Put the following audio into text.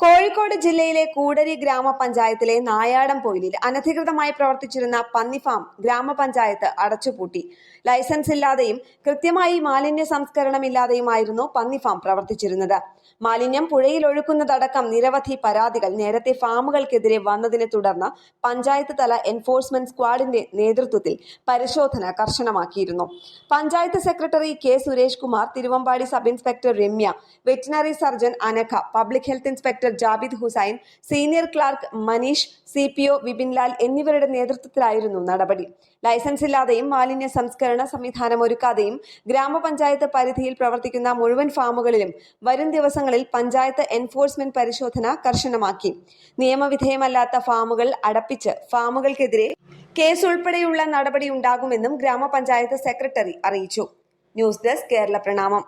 കോഴിക്കോട് ജില്ലയിലെ കൂടരി ഗ്രാമപഞ്ചായത്തിലെ നായാടം പൊയിലിൽ അനധികൃതമായി പ്രവർത്തിച്ചിരുന്ന പന്നി ഫാം ഗ്രാമപഞ്ചായത്ത് അടച്ചുപൂട്ടി. ലൈസൻസ് ഇല്ലാതെയും കൃത്യമായി മാലിന്യ സംസ്കരണമില്ലാതെയുമായിരുന്നു പന്നി ഫാം പ്രവർത്തിച്ചിരുന്നത്. മാലിന്യം പുഴയിൽ ഒഴുക്കുന്നതടക്കം നിരവധി പരാതികൾ നേരത്തെ ഫാമുകൾക്കെതിരെ വന്നതിനെ തുടർന്ന് പഞ്ചായത്ത് തല എൻഫോഴ്സ്മെന്റ് സ്ക്വാഡിന്റെ നേതൃത്വത്തിൽ പരിശോധന കർശനമാക്കിയിരുന്നു. Panchayat secretary K Suresh Kumar Thiruvambady sub inspector Ramya veterinary surgeon Anagha public health inspector Jabid Hussain senior clerk Manish C P O Vipinlal എന്നിവരുടെ നേതൃത്വത്തിലായിരുന്നു നടപടി. ലൈസൻസ് ഇല്ലാതെയും മാലിന്യ സംസ്കരണ സംവിധാനം ഒരുക്കാതെയും ഗ്രാമപഞ്ചായത്ത് പരിധിയിൽ പ്രവർത്തിക്കുന്ന മുഴുവൻ ഫാമുകളിലും വരും ദിവസങ്ങളിൽ പഞ്ചായത്ത് എൻഫോഴ്സ്മെന്റ് പരിശോധന കർശനമാക്കി. നിയമവിധേയമല്ലാത്ത ഫാമുകൾ അടപ്പിച്ച് ഫാമുകൾക്കെതിരെ കേസ് ഉൾപ്പെടെയുള്ള നടപടി ഉണ്ടാകുമെന്നും ഗ്രാമപഞ്ചായത്ത് സെക്രട്ടറി അറിയിച്ചു. ന്യൂസ് ഡെസ്ക് കേരള പ്രണാമം.